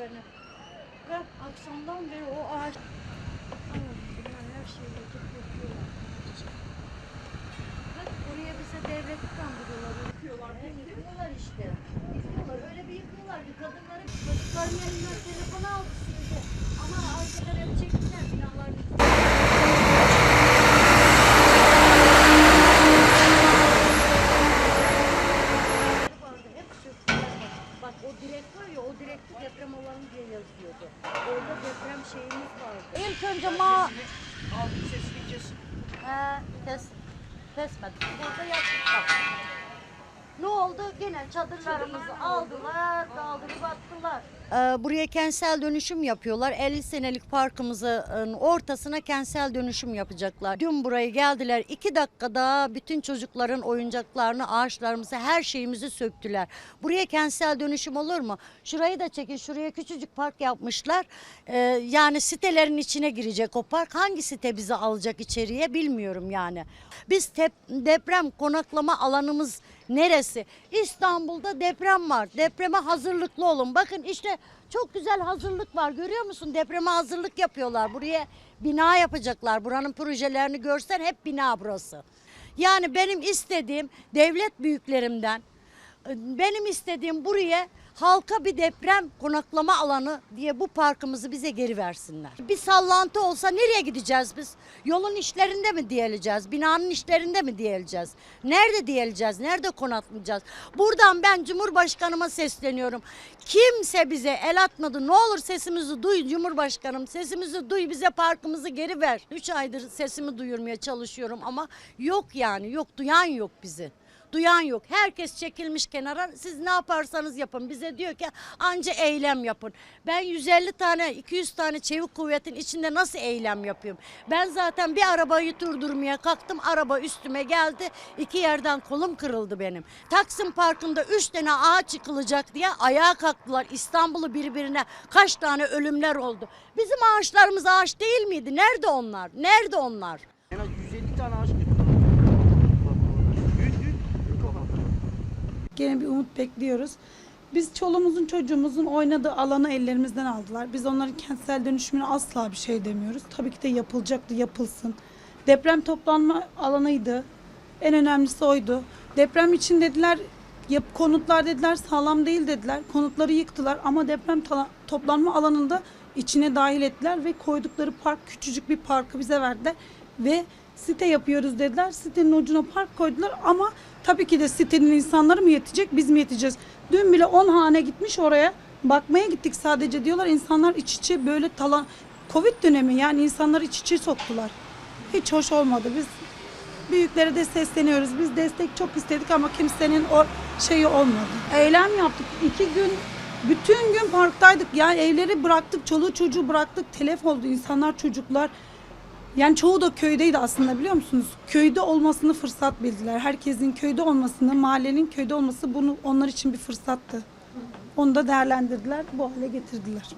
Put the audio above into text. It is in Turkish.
beni. Ve akşamdan beri o ağaç... Tamam, her şeyi yakıp yapıyorlar. Oraya bize devlet kandırıyorlar. Deprem şeyimiz vardı. İlk önce ma... Altı sesini kes. He, kes, kesmedik. Burada yaptık bak. Ne oldu? Yine çadırlarımızı aldılar, buraya kentsel dönüşüm yapıyorlar. 50 senelik parkımızın ortasına kentsel dönüşüm yapacaklar. Dün buraya geldiler. 2 dakikada bütün çocukların oyuncaklarını, ağaçlarımızı, her şeyimizi söktüler. Buraya kentsel dönüşüm olur mu? Şurayı da çekin. Şuraya küçücük park yapmışlar. Ee, yani sitelerin içine girecek o park. Hangi site bizi alacak içeriye bilmiyorum yani. Biz tep- deprem konaklama alanımız neresi? İstanbul'da deprem var. Depreme hazırlıklı olun. Bakın işte çok güzel hazırlık var. Görüyor musun? Depreme hazırlık yapıyorlar. Buraya bina yapacaklar. Buranın projelerini görsen hep bina burası. Yani benim istediğim devlet büyüklerimden benim istediğim buraya halka bir deprem konaklama alanı diye bu parkımızı bize geri versinler. Bir sallantı olsa nereye gideceğiz biz? Yolun işlerinde mi diyeleceğiz? Binanın işlerinde mi diyeleceğiz? Nerede diyeleceğiz? Nerede konaklayacağız? Buradan ben Cumhurbaşkanıma sesleniyorum. Kimse bize el atmadı. Ne olur sesimizi duy Cumhurbaşkanım. Sesimizi duy bize parkımızı geri ver. 3 aydır sesimi duyurmaya çalışıyorum ama yok yani yok duyan yok bizi. Duyan yok. Herkes çekilmiş kenara. Siz ne yaparsanız yapın. Bize diyor ki anca eylem yapın. Ben 150 tane 200 tane çevik kuvvetin içinde nasıl eylem yapıyorum? Ben zaten bir arabayı durdurmaya kalktım. Araba üstüme geldi. İki yerden kolum kırıldı benim. Taksim Parkı'nda 3 tane ağaç yıkılacak diye ayağa kalktılar. İstanbul'u birbirine kaç tane ölümler oldu. Bizim ağaçlarımız ağaç değil miydi? Nerede onlar? Nerede onlar? En az 150 tane ağaç Gene bir umut bekliyoruz. Biz çoluğumuzun çocuğumuzun oynadığı alanı ellerimizden aldılar. Biz onların kentsel dönüşümüne asla bir şey demiyoruz. Tabii ki de yapılacaktı, yapılsın. Deprem toplanma alanıydı. En önemlisi oydu. Deprem için dediler, yap, konutlar dediler sağlam değil dediler. Konutları yıktılar ama deprem toplanma alanında içine dahil ettiler ve koydukları park küçücük bir parkı bize verdiler ve site yapıyoruz dediler. Sitenin ucuna park koydular ama tabii ki de sitenin insanları mı yetecek biz mi yeteceğiz? Dün bile 10 hane gitmiş oraya bakmaya gittik sadece diyorlar insanlar iç içe böyle talan Covid dönemi yani insanları iç içe soktular. Hiç hoş olmadı. Biz büyüklere de sesleniyoruz. Biz destek çok istedik ama kimsenin o şeyi olmadı. Eylem yaptık. iki gün bütün gün parktaydık. Yani evleri bıraktık, çoluğu çocuğu bıraktık. Telef oldu insanlar, çocuklar. Yani çoğu da köydeydi aslında biliyor musunuz? Köyde olmasını fırsat bildiler. Herkesin köyde olmasını, mahallenin köyde olması bunu onlar için bir fırsattı. Onu da değerlendirdiler, bu hale getirdiler.